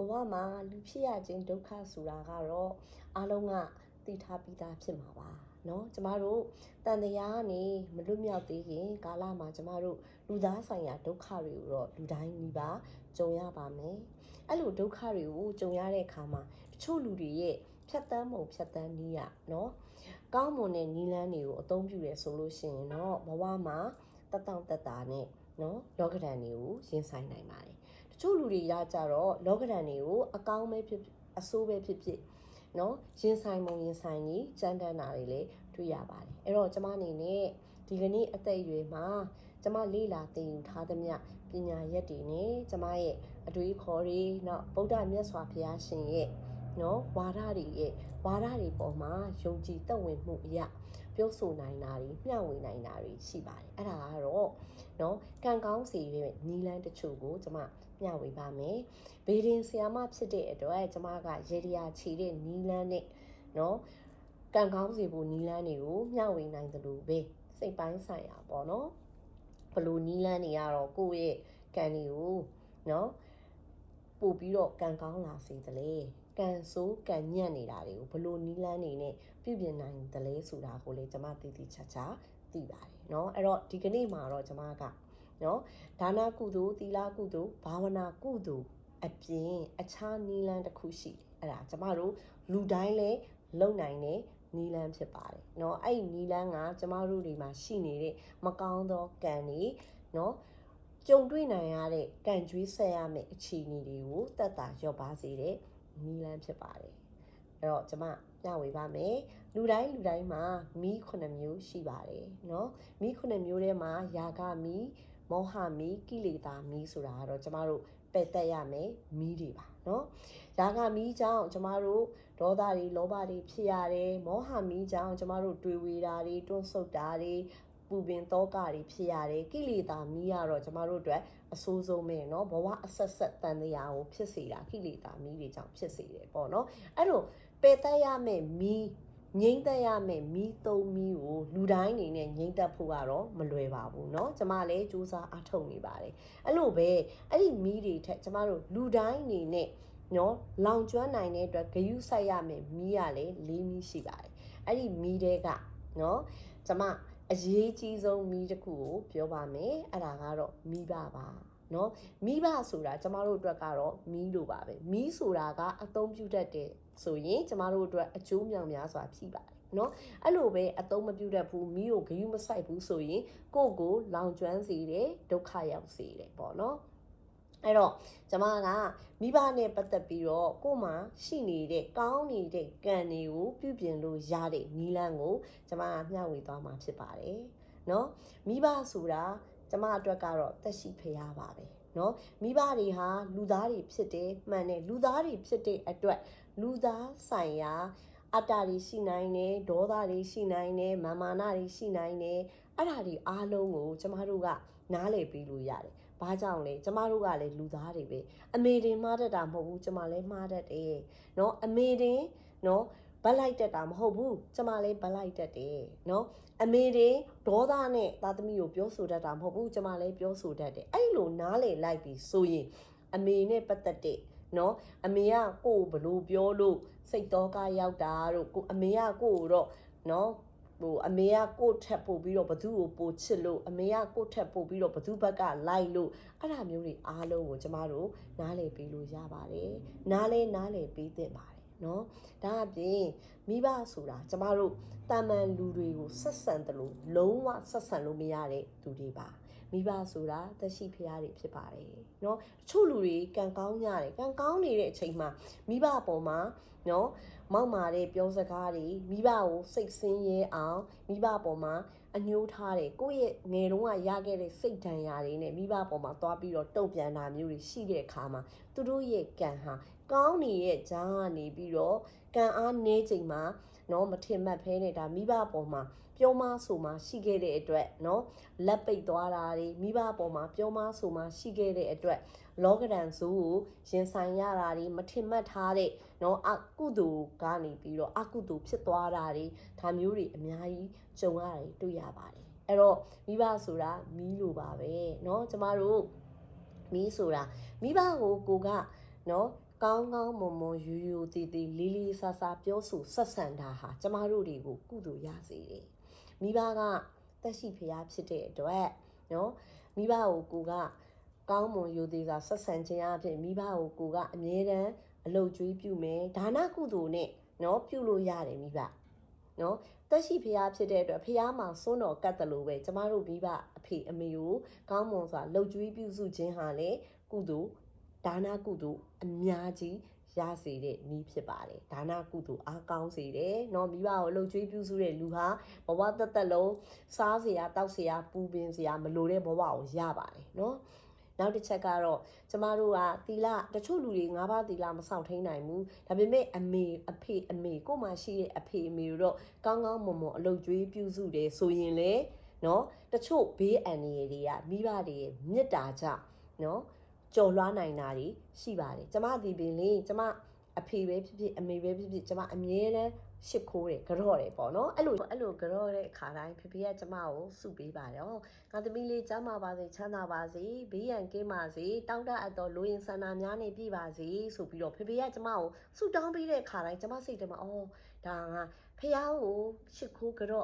ဘဝမှာလူဖြစ်ရခြင်းဒုက္ခဆိုတာကတော့အားလုံးကသိထားပြီးသားဖြစ်မှာပါနော်ကျမတို့တန်တရားကနေမလွတ်မြောက်သေးခင်ကာလမှာကျမတို့လူသားဆိုင်ရာဒုက္ခတွေကိုတော့လူတိုင်းညီပါကြုံရပါမယ်အဲ့လိုဒုက္ခတွေကိုကြုံရတဲ့အခါမှာတချို့လူတွေရဲ့ဖြတ်တန်းမှုဖြတ်တန်းနည်းရနော်ကောင်းမွန်တဲ့နီလန်းတွေကိုအသုံးပြုရဲဆိုလို့ရှိရင်တော့ဘဝမှာတက်တောင့်တက်တာနဲ့နော်လောကဒဏ်တွေကိုရင်ဆိုင်နိုင်ပါတယ် ချို့လူတွေရကြတော့လောကဒဏ်တွေကိုအကောင်းပဲဖြစ်အဆိုးပဲဖြစ်ဖြစ်နော်ရင်ဆိုင်မုံရင်ဆိုင်ကြီးကြမ်းတမ်းတာတွေလည်းတွေ့ရပါတယ်အဲ့တော့ကျမအနေနဲ့ဒီကနေ့အသက်အရွယ်မှာကျမလေ့လာသင်ယူထားသမျှပညာရက်တွေနဲ့ကျမရဲ့အတွေးခေါ်တွေနောက်ဗုဒ္ဓမြတ်စွာဘုရားရှင်ရဲ့နော်ဝါဒတွေရဲ့ဝါဒတွေပေါ်မှာယုံကြည်သက်ဝင်မှုအရာပြောဆိုနိုင်တာတွေမျှဝေနိုင်တာတွေရှိပါတယ်အဲ့ဒါကတော့နော်ကံကောင်းစေရတဲ့နီလန်းတချို့ကိုကျမ မျှဝေပါမယ်ဘေဒင်ဆီယာမဖြစ်တဲ့အတွက်ကျမကရေဒီယာခြေတဲ့နီလန်းနဲ့နော်ကံကောင်းစီဖို့နီလန်းတွေကိုမျှဝေနိုင်တယ်လို့ပဲစိတ်ပိုင်းဆိုင်ရာပေါ့နော်ဘလို့နီလန်းတွေကတော့ကိုယ့်ရဲ့ကံတွေကိုနော်ပို့ပြီးတော့ကံကောင်းလာစေတယ်လေကံဆိုးကံညံ့နေတာတွေကိုဘလို့နီးလန်းနေနဲ့ပြုပြင်နိုင်တယ်လဲဆိုတာကိုလေကျွန်မသိသိချာချာသိပါတယ်เนาะအဲ့တော့ဒီကနေ့မှာတော့ကျွန်မက เนาะဒါနကုသိုလ်သီလကုသိုလ်ဘာဝနာကုသိုလ်အပြင်အခြားနီးလန်းတစ်ခုရှိတယ်အဲ့ဒါကျွန်မတို့လူတိုင်းလဲလုံနိုင်တဲ့နီလန်းဖြစ်ပါတယ်เนาะအဲ့ဒီနီလန်းကကျမတို့တွေမှာရှိနေတဲ့မကောင်းသောကံတွေเนาะကြုံတွေ့နိုင်ရတဲ့ကံကြွေးဆက်ရမယ့်အခြေအနေတွေကိုတက်တာလျော့ပါစေတဲ့နီလန်းဖြစ်ပါတယ်အဲ့တော့ကျမမျှဝေပါမယ်လူတိုင်းလူတိုင်းမှာမီးခုနှစ်မျိုးရှိပါတယ်เนาะမီးခုနှစ်မျိုးထဲမှာယာကမီး မောဟမီးကိလေသာမီးဆိုတာကတော့ကျမတို့ပယ်တက်ရမယ်မီးတွေပါเนาะယာကမီးကြောင့်ကျမတို့ဒေါသတွေလောဘတွေဖြစ်ရတယ်မောဟမီးကြောင့်ကျမတို့တွေးဝေတာတွေတွန်းဆုတ်တာတွေပူပင်တောကတွေဖြစ်ရတယ်ကိလေသာမီးကတော့ကျမတို့အတွက်အဆိုးဆုံးပဲเนาะဘဝအဆက်ဆက်တန်တရားကိုဖြစ်စေတာကိလေသာမီးတွေကြောင့်ဖြစ်စေတယ်ပေါ့เนาะအဲ့လိုပယ်တက်ရမယ်မီး ငိမ့်သက်ရမယ်မီးသုံးမီးကိုလူတိုင်းအနေနဲ့ငိမ့်သက်ဖို့ကတော့မလွယ်ပါဘူးเนาะကျမလည်းစူးစမ်းအားထုတ်နေပါတယ်အဲ့လိုပဲအဲ့ဒီမီးတွေထက်ကျမတို့လူတိုင်းအနေနဲ့နော်လောင်ကျွမ်းနိုင်တဲ့အတွက်ဂယုစိုက်ရမယ်မီးရလေလေးမီးရှိပါတယ်အဲ့ဒီမီးတွေကနော်ကျမအရေးကြီးဆုံးမီးတစ်ခုကိုပြောပါမယ်အဲ့ဒါကတော့မိဘပါနော်မိဘဆိုတာကျမတို့အတွက်ကတော့မီးလိုပါပဲမီးဆိုတာကအသုံးပြုတတ်တယ် ဆိုရင်ကျမတို့အတွက်အကျိုးမြောင်များစွာဖြစ်ပါတယ်နော်အဲ့လိုပဲအသုံးမပြုတတ်ဘူးမိကိုဂယုမဆိုင်ဘူးဆိုရင်ကိုယ့်ကိုလောင်ကျွမ်းစေတယ်ဒုက္ခရောက်စေတယ်ပေါ့နော်အဲ့တော့ကျမကမိဘနဲ့ပတ်သက်ပြီးတော့ကို့မှာရှိနေတဲ့ကောင်းနေတဲ့ကံတွေကိုပြုပြင်လို့ရတဲ့နီလန်းကိုကျမကမျှဝေသွားမှာဖြစ်ပါတယ်เนาะမိဘဆိုတာကျမအတွက်ကတော့တက်ရှိဖရားပါပဲเนาะမိဘတွေဟာလူသားတွေဖြစ်တယ်မှန်တယ်လူသားတွေဖြစ်တဲ့အတွက် လူသားဆိုင်ရာအတ္တတွေရှိနိုင်တယ်ဒေါသတွေရှိနိုင်တယ်မာမာနတွေရှိနိုင်တယ်အဲ့ဒါတွေအားလုံးကိုကျမတို့ကနားလည်ပြီးလို့ရတယ်။ဘာကြောင့်လဲကျမတို့ကလည်းလူသားတွေပဲအမေတင်မှားတတ်တာမဟုတ်ဘူးကျမလည်းမှားတတ်တယ်။နော်အမေတင်နော်ဗတ်လိုက်တတ်တာမဟုတ်ဘူးကျမလည်းဗတ်လိုက်တတ်တယ်နော်အမေတင်ဒေါသနဲ့သားသမီးကိုပြောဆိုတတ်တာမဟုတ်ဘူးကျမလည်းပြောဆိုတတ်တယ်အဲ့လိုနားလေလိုက်ပြီးဆိုရင်အမေနဲ့ပတ်သက်တဲ့ နော်အမေကကိုယ်ဘလို့ပြောလို့စိတ်တော့ကရောက်တာတို့ကိုအမေကကိုယ်တော့နော်ဟိုအမေကကို့ထက်ပို့ပြီးတော့ဘသူ့ကိုပို့ချစ်လို့အမေကကို့ထက်ပို့ပြီးတော့ဘသူ့ဘက်ကလိုက်လို့အဲ့ဒါမျိုးတွေအားလုံးကိုကျမတို့နားလည်ပေးလို့ရပါတယ်နားလဲနားလည်ပေးသင့်ပါတယ်နော်ဒါအပြင်မိဘဆိုတာကျမတို့တာမန်လူတွေကိုဆက်ဆံတယ်လို့လုံးဝဆက်ဆံလို့မရတဲ့သူတွေပါ မိဘဆိုတာသက်ရှိဖရားတွေဖြစ်ပါတယ်เนาะတချို့လူတွေကံကောင်းကြတယ်ကံကောင်းနေတဲ့အချိန်မှာမိဘအပေါ်မှာเนาะမောက်မာတဲ့ပြောစကားတွေမိဘကိုစိတ်ဆင်းရဲအောင်မိဘအပေါ်မှာအညှိုးထားတယ်ကိုယ့်ရဲ့ငယ်တုန်းကရခဲ့တဲ့စိတ်ဒဏ်ရာတွေနဲ့မိဘအပေါ်မှာသွားပြီးတော့တုံ့ပြန်တာမျိုးတွေရှိတဲ့အခါမှာသူတို့ရဲ့ကံဟာကောင်းနေတဲ့ကြားကနေပြီးတော့ကံအားနေချိန်မှာเนาะမထင်မှတ်ဖဲနဲ့ဒါမိဘအပေါ်မှာ ပြောမဆိုမှရှိခဲ့တဲ့အတွက်เนาะလက်ပိတ်သွားတာတွေမိဘအပေါ်မှာပြောမဆိုမှရှိခဲ့တဲ့အတွက်လောကဒန်ဇိုးကိုရင်ဆိုင်ရတာတွေမထင်မှတ်ထားတဲ့เนาะအကုသိုလ်ကနေပြီးတော့အကုသိုလ်ဖြစ်သွားတာတွေဒါမျိုးတွေအများကြီးကြုံရတယ်တွေ့ရပါတယ်အဲ့တော့မိဘဆိုတာမီးလိုပါပဲเนาะကျမတို့မီးဆိုတာမိဘကိုကိုကเนาะ ကောင်းကောင်းမွန်မွန်ယူယူတည်တည်လေးလေးဆာဆာပြောဆိုဆက်ဆံတာဟာကျမတို့တွေကိုကုသိုလ်ရစေတယ် မိဘကတက်ရှိဖျားဖြစ်တဲ့အတွက်နော်မိဘကိုကိုကကောင်းမွန်ယူတည်စွာဆက်ဆံခြင်းအဖြစ်မိဘကိုကိုကအမြဲတမ်းအလုတ်ကျွေးပြုမယ်ဒါနကုသိုလ်နဲ့နော်ပြုလို့ရတယ်မိဘနော်တက်ရှိဖျားဖြစ်တဲ့အတွက်ဖျားမှာစွန်းတော်ကတ်တယ်လို့ပဲကျမတို့မိဘအဖေအမေကိုကောင်းမွန်စွာလှုပ်ကြွေးပြုစုခြင်းဟာလေကုသိုလ်ဒါနကုသိုလ်အများကြီး ရစေတဲ့နည်းဖြစ်ပါတယ်ဒါနကုသိုလ်အားကောင်းစေတယ်เนาะမိဘကိုလှုပ်ကြွေးပြုစုတဲ့လူဟာဘဝတက်တက်လုံးစားစရာတောက်စရာပူပင်စရာမလိုတဲ့ဘဝကိုရပါတယ်เนาะနောက်တစ်ချက်ကတော့ကျမတို့ကသီလတချို့လူတွေ၅ပါးသီလမဆောင်ထိန်နိုင်ဘူးဒါပေမဲ့အမေအဖေအမေကိုမှရှိတဲ့အဖေအမေတို့တော့ကောင်းကောင်းမွန်မွန်အလုပ်ကျွေးပြုစုတယ်ဆိုရင်လေနော်တချို့ဘေးအန္တရာယ်တွေကမိဘတွေရဲ့မေတ္တာကြောင့်နော် ကြော်လွှားနိုင်တာတွေရှိပါတယ်ကျမဒီပင်လေကျမအဖေပဲဖြစ်ဖြစ်အမေပဲဖြစ်ဖြစ်ကျမအမြဲတမ်းရှစ်ခိုးတယ်ကြော့တယ်ပေါ့နော်အဲ့လိုအဲ့လိုကြော့တဲ့အခါတိုင်းဖေဖေကကျမကိုစုပေးပါတယ်ဟောငါသမီးလေးကျမ်းမာပါစေချမ်းသာပါစေဘေးရန်ကင်းပါစေတောင်းတအပ်တော်လူရင်ဆန္ဒများနေပြပါစေဆိုပြီးတော့ဖေဖေကကျမကိုစုတောင်းပေးတဲ့အခါတိုင်းကျမစိတ်ထဲမှာအော်ဒါငါဖေကိုရှစ်ခိုးကြော့ဒါ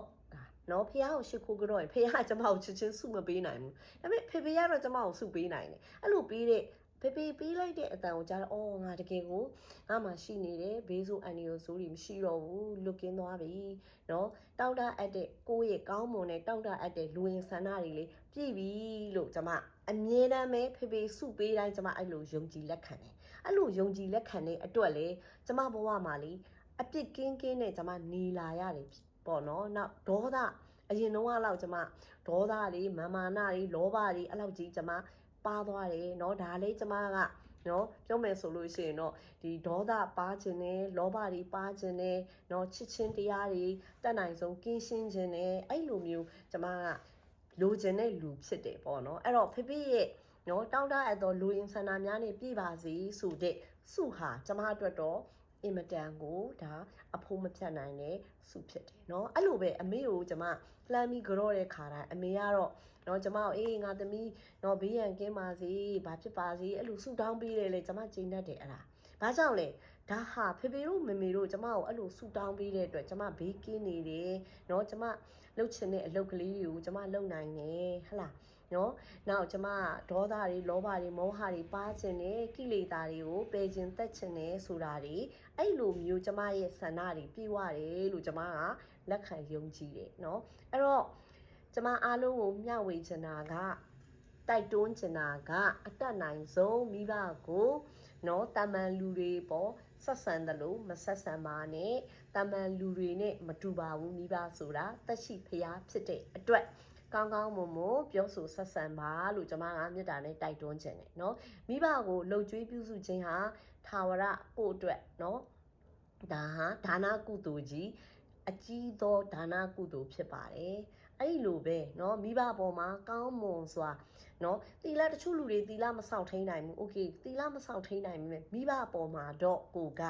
နော်ဖေကိုရှစ်ခိုးကြော့ရင်ဖေကကျမကိုချစ်ချင်းစုမပေးနိုင်ဘူးဒါပေမဲ့ဖေဖေကတော့ကျမကိုစုပေးနိုင်တယ်အဲ့လိုပေးတဲ့ဖေဖေပေးလိုက်တဲ့အတန်ကိုကြားတော့အော်ငါတကယ်ကိုငါမှရှိနေတယ်ဘေးဆိုအန်နီယိုဆိုတွေမရှိတော့ဘူးလွတ်ကင်းသွားပြီနော်တောက်တအပ်တဲ့ကိုယ့်ရဲ့ကောင်းမွန်တဲ့တောက်တအပ်တဲ့လူဝင်ဆန္ဒတွေလေပြည့်ပြီလို့ကျမအမြဲတမ်းပဲဖေဖေစုပေးတိုင်းကျမအဲ့လိုယုံကြည်လက်ခံတယ်အဲ့လိုယုံကြည်လက်ခံတဲ့အတွက်လေကျမဘဝမှာလေအပြစ်ကင်းကင်းနဲ့ကျမနေလာရတယ် ပေါ့နော်နောက်ဒေါသအရင်တော့ကတော့ကျမဒေါသတွေမာမာနတွေလောဘတွေအဲ့လောက်ကြီးကျမပါသွားတယ်เนาะဒါလေးကျမကနော်ပြောမယ်ဆိုလို့ရှိရင်တော့ဒီဒေါသပါခြင်းနဲ့လောဘတွေပါခြင်းနဲ့နော်ချစ်ချင်းတရားတွေတက်နိုင်ဆုံးကင်းရှင်းခြင်းနဲ့အဲ့လိုမျိုးကျမကလိုချင်တဲ့လူဖြစ်တယ်ပေါ့နော်အဲ့တော့ဖေဖေရဲ့နော်တောင်းတအပ်သောလူရင်ဆန္ဒများနဲ့ပြည့်ပါစေဆိုတဲ့စုဟာကျမအတွက်တော့ အင်မတန်ကိုဒါအဖိုးမဖြတ်နိုင်တဲ့စုဖြစ်တယ်เนาะအဲ့လိုပဲအမေကိုကျမလှမ်းပြီးကြော့တဲ့ခါတိုင်းအမေကတော့เนาะကျမကိုအေးငါသမီးเนาะဘေးရန်ကင်းပါစေဘာဖြစ်ပါစေအဲ့လိုဆူတောင်းပေးတယ်လေကျမကျင်းတတ်တယ်အဲ့ဒါဘာကြောင့်လဲဒါဟာဖေဖေတို့မေမေတို့ကျမကိုအဲ့လိုဆူတောင်းပေးတဲ့အတွက်ကျမဘေးကင်းနေတယ်เนาะကျမလှုပ်ချင်တဲ့အလုပ်ကလေးတွေကိုကျမလုပ်နိုင်တယ်ဟဟလား နော်နောက်ကျမဒေါသတွေလောဘတွေမောဟတွေပါခြင်းနဲ့ကိလေသာတွေကိုပယ်ခြင်းတက်ခြင်းနဲ့ဆိုတာတွေအဲ့လိုမျိုးကျမရဲ့ဆန္ဒတွေပြည့်ဝတယ်လို့ကျမကလက်ခံယုံကြည်တယ်နော်အဲ့တော့ကျမအားလုံးကိုမျှဝေချင်တာကတိုက်တွန်းချင်တာကအတက်နိုင်ဆုံးမိဘကိုနော်တာမန်လူတွေပေါ့ဆက်ဆံတယ်လို့မဆက်ဆံပါနဲ့တာမန်လူတွေနဲ့မတူပါဘူးမိဘဆိုတာတက်ရှိဖျားဖြစ်တဲ့အတွက် ကောင်းကောင်းမွန်မွန်ပြောဆိုဆက်ဆံပါလို့ကျွန်မကမြတ်တာနဲ့တိုက်တွန်းခြင်းတယ်เนาะမိဘကိုလှုပ်ကြွေးပြုစုခြင်းဟာထာဝရပို့အတွက်เนาะဒါဟာဒါနကုသိုလ်ကြီးအကြီးသောဒါနကုသိုလ်ဖြစ်ပါတယ်အဲ့လိုပဲเนาะမိဘပေါ်မှာကောင်းမွန်စွာเนาะတီလာတချို့လူတွေတီလာမဆောင်ထိန်နိုင်ဘူးโอเคတီလာမဆောင်ထိန်နိုင်ဘူးမိဘပေါ်မှာတော့ကိုက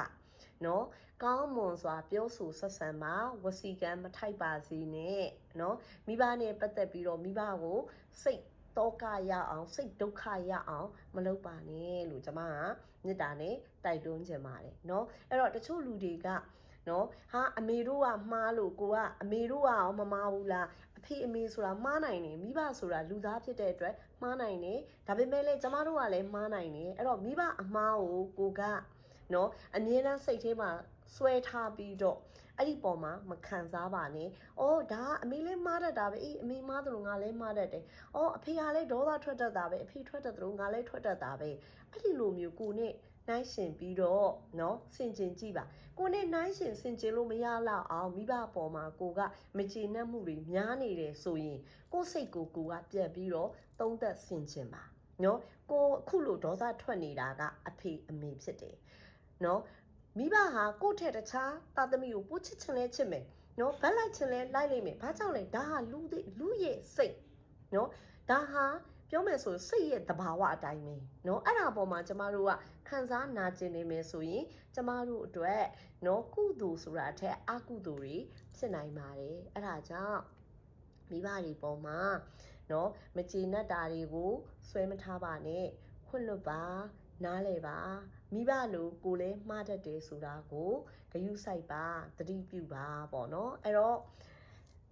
နော်ကောင်းမွန်စွာပြောဆိုဆက်ဆံပါဝစီကံမထိုက်ပါစေနဲ့နော်မိဘနဲ့ပတ်သက်ပြီးတော့မိဘကိုစိတ်တောကရအောင်စိတ်ဒုက္ခရအောင်မလုပ်ပါနဲ့လို့ကျွန်မကမေတ္တာနဲ့တိုက်တွန်းချင်ပါတယ်เนาะအဲ့တော့တချို့လူတွေကနော်ဟာအမေတို့ကမှားလို့ကိုကအမေတို့ကရောမမှားဘူးလားအဖေအမေဆိုတာမှားနိုင်တယ်မိဘဆိုတာလူသားဖြစ်တဲ့အတွက်မှားနိုင်တယ်ဒါပေမဲ့လည်းကျမတို့ကလည်းမှားနိုင်တယ်အဲ့တော့မိဘအမှားကိုကိုက နော်အမြဲတမ်းစိတ်ထဲမှာဆွဲထားပြီးတော့အဲ့ဒီပုံမှာမခံစားပါနဲ့။အော်ဒါအမေလေးမားတတ်တာပဲ။အေးအမေမားတယ်လို့ငါလည်းမားတတ်တယ်။အော်အဖေကလည်းဒေါသထွက်တတ်တာပဲ။အဖေထွက်တတ်တယ်လို့ငါလည်းထွက်တတ်တာပဲ။အဲ့ဒီလိုမျိုးကိုနဲ့နိုင်ရှင်ပြီးတော့เนาะစင်ကျင်ကြည့်ပါကိုနဲ့နိုင်ရှင်စင်ကျင်လို့မရတော့အောင်မိဘပေါ်မှာကိုကမကျေနပ်မှုတွေများနေတယ်ဆိုရင်ကိုစိတ်ကိုကိုကပြက်ပြီးတော့သုံးသက်စင်ကျင်ပါเนาะကိုအခုလိုဒေါသထွက်နေတာကအဖေအမေဖြစ်တယ် နော်မိဘဟာကိုယ့်ထက်တခြားသားသမီးကိုပို့ချစ်ချင်လဲချစ်မယ်နော်ဗတ်လိုက်ချင်လဲလိုက်လိမ့်မယ်ဘာကြောင့်လဲဒါဟာလူတွေလူရဲ့စိတ်နော်ဒါဟာပြောမယ်ဆိုစိတ်ရဲ့သဘာဝအတိုင်းပဲเนาะအဲ့ဒါပေါ်မှာကျမတို့ကခံစားနာကျင်နေမယ်ဆိုရင်ကျမတို့အတွက်เนาะကုသိုလ်ဆိုတာအထက်အကုသိုလ်တွေဖြစ်နိုင်ပါတယ်အဲ့ဒါကြောင့်မိဘတွေပေါ်မှာเนาะမကျေနပ်တာတွေကိုဆွဲမထားပါနဲ့ခွင့်လွတ်ပါ နားလဲပါ မိဘလိုကိုလည်းမှားတတ်တယ်ဆိုတာကိုဂယုစိုက်ပါသတိပြုပါပေါ့နော်အဲ့တော့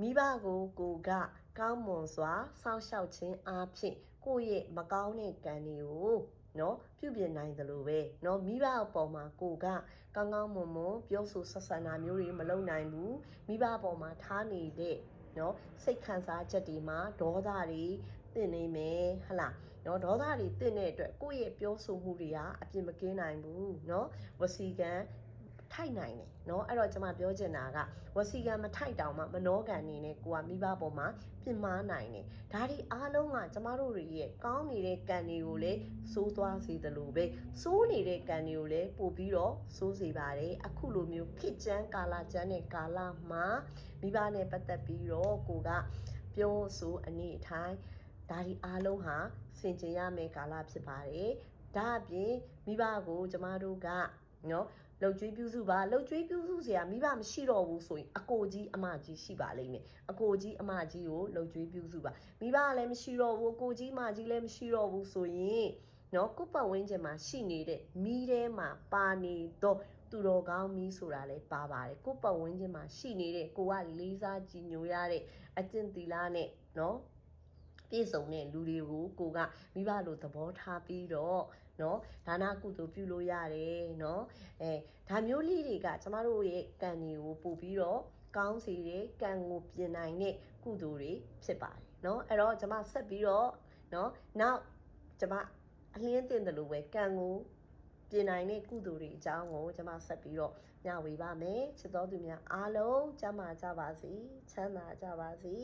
မိဘကိုကိုကကောင်းမွန်စွာစောင့်ရှောက်ခြင်းအားဖြင့်ကိုယ့်ရဲ့မကောင်းတဲ့ကံတွေကိုနော်ပြုပြင်နိုင်သလိုပဲနော်မိဘအပေါ်မှာကိုကကောင်းကောင်းမွန်မွန်ပြောဆိုဆက်ဆံတာမျိုးတွေမလုပ်နိုင်ဘူးမိဘအပေါ်မှာထားနေတဲ့နော်စိတ်ခံစားချက်တွေမှာဒေါသတွေ တင်နေမယ်ဟလားနော်ဒေါသတွေတင်တဲ့အတွက်ကိုယ့်ရဲ့ပြောဆိုမှုတွေကအပြစ်မကင်းနိုင်ဘူးနော်ဝစီကံထိုက်နိုင်တယ်เนาะအဲ့တော့ကျွန်မပြောချင်တာကဝစီကံမထိုက်တောင်မှမနောကံနေနဲ့ကိုကမိဘပေါ်မှာပြင်မာနိုင်တယ်ဒါဒီအားလုံးကကျမတို့တွေရဲ့ကောင်းနေတဲ့ကံတွေကိုလည်းစိုးသွားစေသလိုပဲစိုးနေတဲ့ကံတွေကိုလည်းပို့ပြီးတော့စိုးစေပါတယ်အခုလိုမျိုးခစ်ကျန်းကာလာကျန်းတဲ့ကာလမှာမိဘနဲ့ပတ်သက်ပြီးတော့ကိုကပြောဆိုအနေအထိုင် ဒါဒီအားလုံးဟာစင်ကြင်ရမယ့်ကာလဖြစ်ပါတယ်ဒါအပြင်မိဘကိုကျမတို့ကနော်လှုပ်ကြွေးပြုစုပါလှုပ်ကြွေးပြုစုစရာမိဘမရှိတော့ဘူးဆိုရင်အကိုကြီးအမကြီးရှိပါလိမ့်မယ်အကိုကြီးအမကြီးကိုလှုပ်ကြွေးပြုစုပါမိဘကလည်းမရှိတော့ဘူးအကိုကြီးအမကြီးလည်းမရှိတော့ဘူးဆိုရင်နော်ကိုယ့်ပတ်ဝန်းကျင်မှာရှိနေတဲ့မိထဲမှာပါနေတော့သူတော်ကောင်းမီးဆိုတာလည်းပါပါတယ်ကိုယ့်ပတ်ဝန်းကျင်မှာရှိနေတဲ့ကိုကလေးစားကြည်ညိုရတဲ့အကျင့်သီလနဲ့နော် ပြည့်စုံတဲ့လူတွေကိုကိုကမိဘလိုသဘောထားပြီးတော့နော်ဒါနကုသိုလ်ပြုလို့ရတယ်နော်အဲဒါမျိုးလေးတွေကကျမတို့ရဲ့ကံတွေကိုပို့ပြီးတော့ကောင်းစေတဲ့ကံကိုပြင်နိုင်တဲ့ကုသိုလ်တွေဖြစ်ပါတယ်နော်အဲ့တော့ကျမဆက်ပြီးတော့နော်နောက်ကျမအလင်းတင်တယ်လို့ပဲကံကိုပြင်နိုင်တဲ့ကုသိုလ်တွေအကြောင်းကိုကျမဆက်ပြီးတော့ညဝေပါမယ်ချစ်တော်သူများအားလုံးကျမ်းမာကြပါစေချမ်းသာကြပါစေ